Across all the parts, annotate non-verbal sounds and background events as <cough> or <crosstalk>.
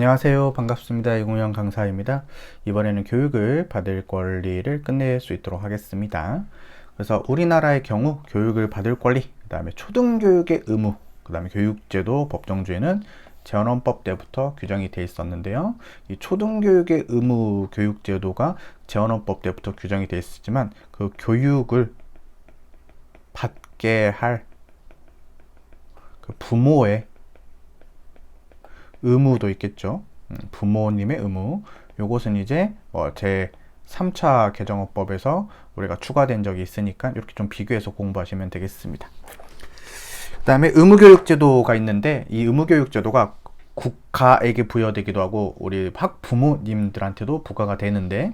안녕하세요. 반갑습니다. 이공영 강사입니다. 이번에는 교육을 받을 권리를 끝낼 수 있도록 하겠습니다. 그래서 우리나라의 경우 교육을 받을 권리, 그 다음에 초등교육의 의무, 그 다음에 교육제도 법정주의는 재헌헌법 때부터 규정이 돼 있었는데요. 이 초등교육의 의무 교육제도가 재헌헌법 때부터 규정이 돼 있었지만 그 교육을 받게 할 그 부모의 의무도 있겠죠. 음, 부모님의 의무. 요것은 이제 뭐제 3차 개정어법에서 우리가 추가된 적이 있으니까 이렇게 좀 비교해서 공부하시면 되겠습니다. 그 다음에 의무교육제도가 있는데 이 의무교육제도가 국가에게 부여되기도 하고 우리 학부모님들한테도 부과가 되는데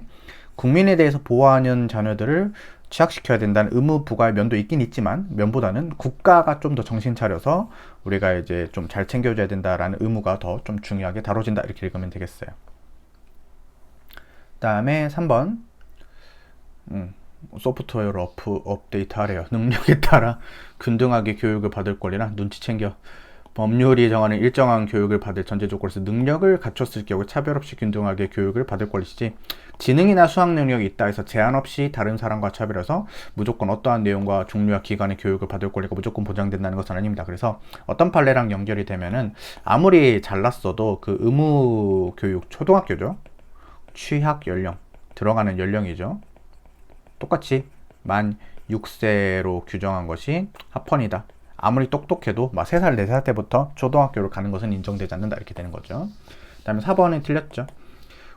국민에 대해서 보호하는 자녀들을 취약시켜야 된다는 의무 부과의 면도 있긴 있지만 면보다는 국가가 좀 더 정신 차려서 우리가 이제 좀 잘 챙겨줘야 된다라는 의무가 더 좀 중요하게 다뤄진다 이렇게 읽으면 되겠어요. 다음에 3번 음, 소프트웨어를 어프, 업데이트 하래요. <laughs> 능력에 따라 <laughs> 균등하게 교육을 받을 권리나 눈치 챙겨 법률이 정하는 일정한 교육을 받을 전제 조건에서 능력을 갖췄을 경우 차별 없이 균등하게 교육을 받을 권리시지 지능이나 수학 능력이 있다 해서 제한 없이 다른 사람과 차별해서 무조건 어떠한 내용과 종류와 기관의 교육을 받을 권리가 무조건 보장된다는 것은 아닙니다. 그래서 어떤 판례랑 연결이 되면은 아무리 잘났어도 그 의무 교육 초등학교죠. 취학 연령 들어가는 연령이죠. 똑같이 만 6세로 규정한 것이 합헌이다. 아무리 똑똑해도 막 3살, 4살 때부터 초등학교를 가는 것은 인정되지 않는다. 이렇게 되는 거죠. 그 다음에 4번은 틀렸죠.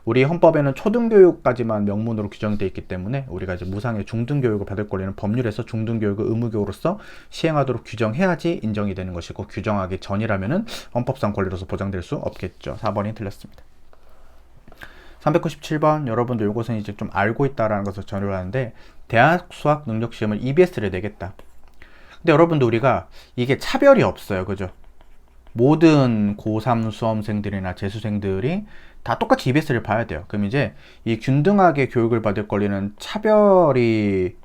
우리 헌법에는 초등교육까지만 명문으로 규정되어 있기 때문에 우리가 이제 무상의 중등교육을 받을 권리는 법률에서 중등교육을 의무교육으로서 시행하도록 규정해야지 인정이 되는 것이고 규정하기 전이라면은 헌법상 권리로서 보장될 수 없겠죠. 4번이 틀렸습니다. 397번 여러분도 이것은 이제 좀 알고 있다라는 것을 전유를 하는데 대학 수학 능력 시험을 EBS를 내겠다. 근데 여러분도 우리가 이게 차별이 없어요. 그죠? 모든 고3 수험생들이나 재수생들이 다 똑같이 EBS를 봐야 돼요. 그럼 이제 이 균등하게 교육을 받을 권리는 차별이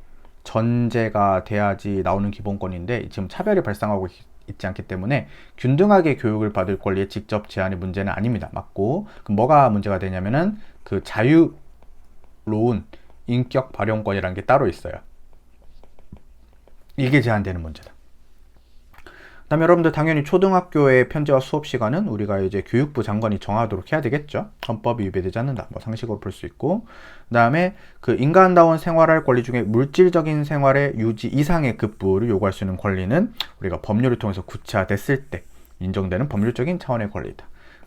전제가 돼야지 나오는 기본권인데 지금 차별이 발생하고 있지 않기 때문에 균등하게 교육을 받을 권리에 직접 제한의 문제는 아닙니다. 맞고 그럼 뭐가 문제가 되냐면은 그 자유로운 인격 발용권이라는 게 따로 있어요. 이게 제한되는 문제다. 그다음에 여러분들 당연히 초등학교의 편제와 수업 시간은 우리가 이제 교육부 장관이 정하도록 해야 되겠죠. 헌법이 위배되지 않는다. 뭐 상식으로 볼 수 있고. 그다음에 그 인간다운 생활할 권리 중에 물질적인 생활의 유지 이상의 급부를 요구할 수 있는 권리는 우리가 법률을 통해서 구체화됐을 때 인정되는 법률적인 차원의 권리다.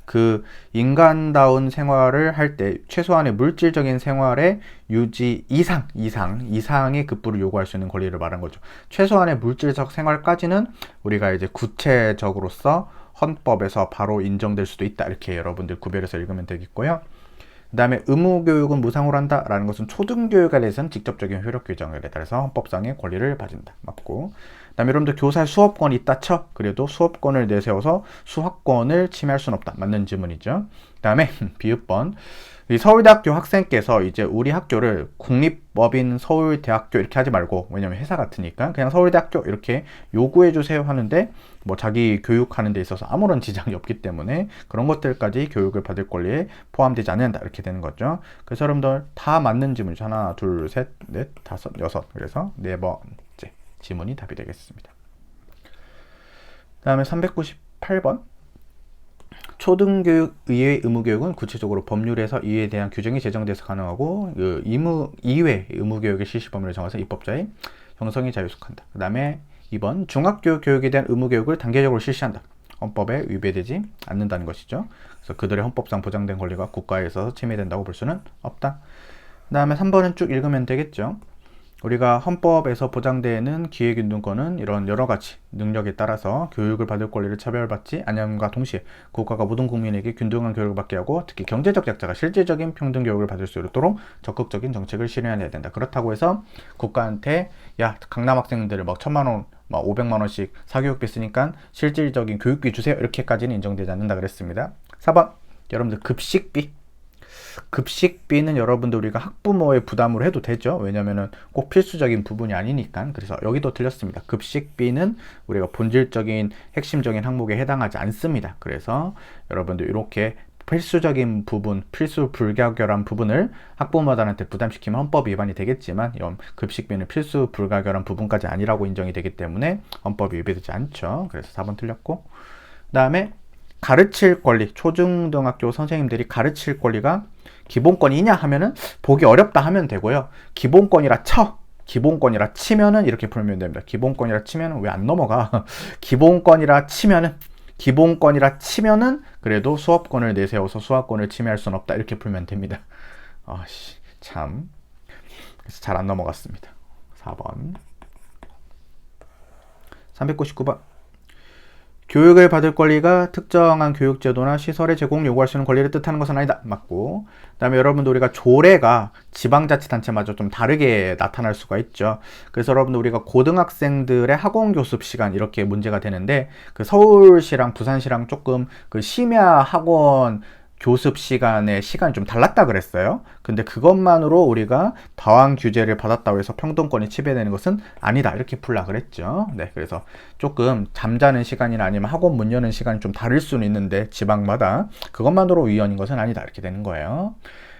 그 인간다운 생활을 할 때 최소한의 물질적인 생활의 유지 이상, 이상, 이상의 급부를 요구할 수 있는 권리를 말한 거죠. 최소한의 물질적 생활까지는 우리가 이제 구체적으로서 헌법에서 바로 인정될 수도 있다. 이렇게 여러분들 구별해서 읽으면 되겠고요. 그 다음에 의무교육은 무상으로 한다라는 것은 초등교육에 대해서는 직접적인 효력 규정에 따라서 헌법상의 권리를 가진다. 맞고. 그 다음에 여러분들 교사 수업권이 있다 쳐. 그래도 수업권을 내세워서 수학권을 침해할 수는 없다. 맞는 질문이죠. 그 다음에 <laughs> 비읍번. 이 서울대학교 학생께서 이제 우리 학교를 국립법인 서울대학교 이렇게 하지 말고 왜냐면 회사 같으니까 그냥 서울대학교 이렇게 요구해 주세요 하는데 뭐 자기 교육하는 데 있어서 아무런 지장이 없기 때문에 그런 것들까지 교육을 받을 권리에 포함되지 않는다 이렇게 되는 거죠. 그래서 여러분들 다 맞는 지문이죠. 하나, 둘, 셋, 넷, 다섯, 여섯. 그래서 네 번째 지문이 답이 되겠습니다. 다음에 398번 초등교육 의외 의무교육은 구체적으로 법률에서 이에 대한 규정이 제정돼서 가능하고 그 의무 이외 의무교육의 실시 범위를 정해서 입법자의 형성이 자유속한다. 그 다음에 2번 중학교 교육에 대한 의무교육을 단계적으로 실시한다. 헌법에 위배되지 않는다는 것이죠. 그래서 그들의 헌법상 보장된 권리가 국가에 있어서 침해된다고 볼 수는 없다. 그 다음에 3번은 쭉 읽으면 되겠죠. 우리가 헌법에서 보장되는 기회균등권은 이런 여러 가지 능력에 따라서 교육을 받을 권리를 차별받지 않음과 동시에 국가가 모든 국민에게 균등한 교육을 받게 하고 특히 경제적 약자가 실질적인 평등 교육을 받을 수 있도록 적극적인 정책을 실현해야 된다. 그렇다고 해서 국가한테 야 강남 학생들을 막 천만 원, 막 오백만 원씩 사교육비 쓰니까 실질적인 교육비 주세요 이렇게까지는 인정되지 않는다 그랬습니다. 4번 여러분들 급식비 급식비는 여러분들 우리가 학부모의 부담으로 해도 되죠. 왜냐면은 꼭 필수적인 부분이 아니니까. 그래서 여기도 틀렸습니다. 급식비는 우리가 본질적인 핵심적인 항목에 해당하지 않습니다. 그래서 여러분들 이렇게 필수적인 부분, 필수 불가결한 부분을 학부모들한테 부담시키면 헌법 위반이 되겠지만 급식비는 필수 불가결한 부분까지 아니라고 인정이 되기 때문에 헌법이 위배되지 않죠. 그래서 4번 틀렸고 그다음에 가르칠 권리, 초중등학교 선생님들이 가르칠 권리가 기본권이냐 하면은 보기 어렵다 하면 되고요. 기본권이라 쳐. 기본권이라 치면은 이렇게 풀면 됩니다. 기본권이라 치면은 왜 안 넘어가? <laughs> 기본권이라 치면은 기본권이라 치면은 그래도 수업권을 내세워서 수학권을 침해할 수는 없다 이렇게 풀면 됩니다. <laughs> 아씨 참 그래서 잘 안 넘어갔습니다. 4번 399번 교육을 받을 권리가 특정한 교육제도나 시설의 제공 요구할 수 있는 권리를 뜻하는 것은 아니다. 맞고. 그 다음에 여러분들 우리가 조례가 지방자치단체마저 좀 다르게 나타날 수가 있죠. 그래서 여러분들 우리가 고등학생들의 학원 교습 시간 이렇게 문제가 되는데 그 서울시랑 부산시랑 조금 그 심야 학원 교습 시간에 시간이 좀 달랐다 그랬어요. 근데 그것만으로 우리가 다왕 규제를 받았다고 해서 평등권이 침해되는 것은 아니다. 이렇게 풀라 그랬죠. 네. 그래서 조금 잠자는 시간이나 아니면 학원 문 여는 시간이 좀 다를 수는 있는데 지방마다 그것만으로 위헌인 것은 아니다. 이렇게 되는 거예요.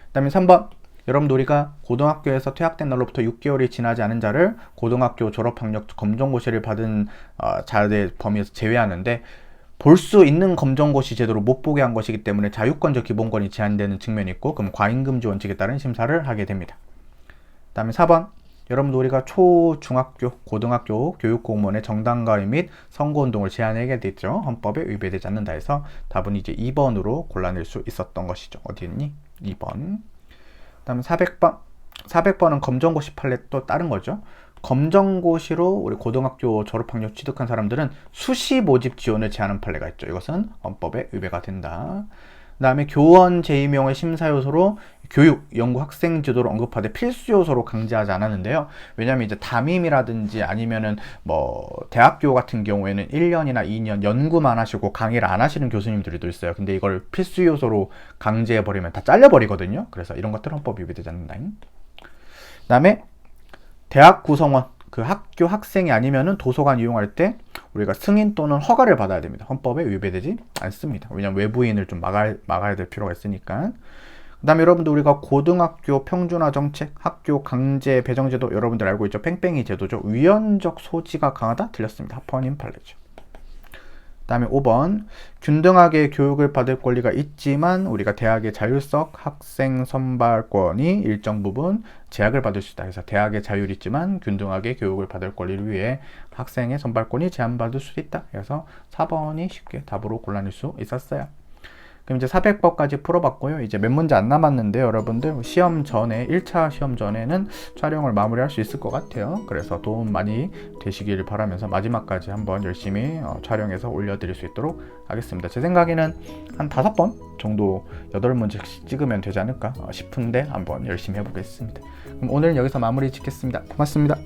그다음에 3번 여러분들 우리가 고등학교에서 퇴학된 날로부터 6개월이 지나지 않은 자를 고등학교 졸업학력 검정고시를 받은 어, 자의 범위에서 제외하는데 볼 수 있는 검정고시 제도로 못 보게 한 것이기 때문에 자유권적 기본권이 제한되는 측면이 있고 그럼 과잉금지 원칙에 따른 심사를 하게 됩니다. 그 다음에 4번 여러분들 우리가 초, 중학교, 고등학교 교육공무원의 정당가위 및 선거운동을 제한하게 됐죠. 헌법에 위배되지 않는다 해서 답은 이제 2번으로 골라낼 수 있었던 것이죠. 어디 있니? 2번. 그 다음에 400번. 400번은 검정고시 판례 또 다른 거죠. 검정고시로 우리 고등학교 졸업학력 취득한 사람들은 수시 모집 지원을 제한하는 판례가 있죠. 이것은 헌법에 위배가 된다. 그 다음에 교원 재임용의 심사 요소로 교육, 연구, 학생 지도를 언급하되 필수 요소로 강제하지 않았는데요. 왜냐하면 이제 담임이라든지 아니면은 뭐 대학교 같은 경우에는 1년이나 2년 연구만 하시고 강의를 안 하시는 교수님들도 있어요. 근데 이걸 필수 요소로 강제해 버리면 다 잘려 버리거든요. 그래서 이런 것들은 헌법 위배되지 않는다. 그다음에 대학 구성원 그 학교 학생이 아니면은 도서관 이용할 때 우리가 승인 또는 허가를 받아야 됩니다. 헌법에 위배되지 않습니다. 왜냐하면 외부인을 좀 막아, 막아야 될 필요가 있으니까. 그 다음에 여러분들 우리가 고등학교 평준화 정책, 학교 강제 배정제도 여러분들 알고 있죠? 뺑뺑이 제도죠. 위헌적 소지가 강하다? 틀렸습니다. 합헌인 판례죠. 다음에 5번 균등하게 교육을 받을 권리가 있지만 우리가 대학의 자율석 학생 선발권이 일정 부분 제약을 받을 수 있다. 그래서 대학의 자율이 있지만 균등하게 교육을 받을 권리를 위해 학생의 선발권이 제한받을 수 있다. 그래서 4번이 쉽게 답으로 골라낼 수 있었어요. 그럼 이제 400번까지 풀어봤고요. 이제 몇 문제 안 남았는데 여러분들 시험 전에 1차 시험 전에는 촬영을 마무리할 수 있을 것 같아요. 그래서 도움 많이 되시길 바라면서 마지막까지 한번 열심히 어, 촬영해서 올려드릴 수 있도록 하겠습니다. 제 생각에는 한 다섯 번 정도 8문제씩 찍으면 되지 않을까 어, 싶은데 한번 열심히 해보겠습니다. 그럼 오늘은 여기서 마무리 짓겠습니다. 고맙습니다.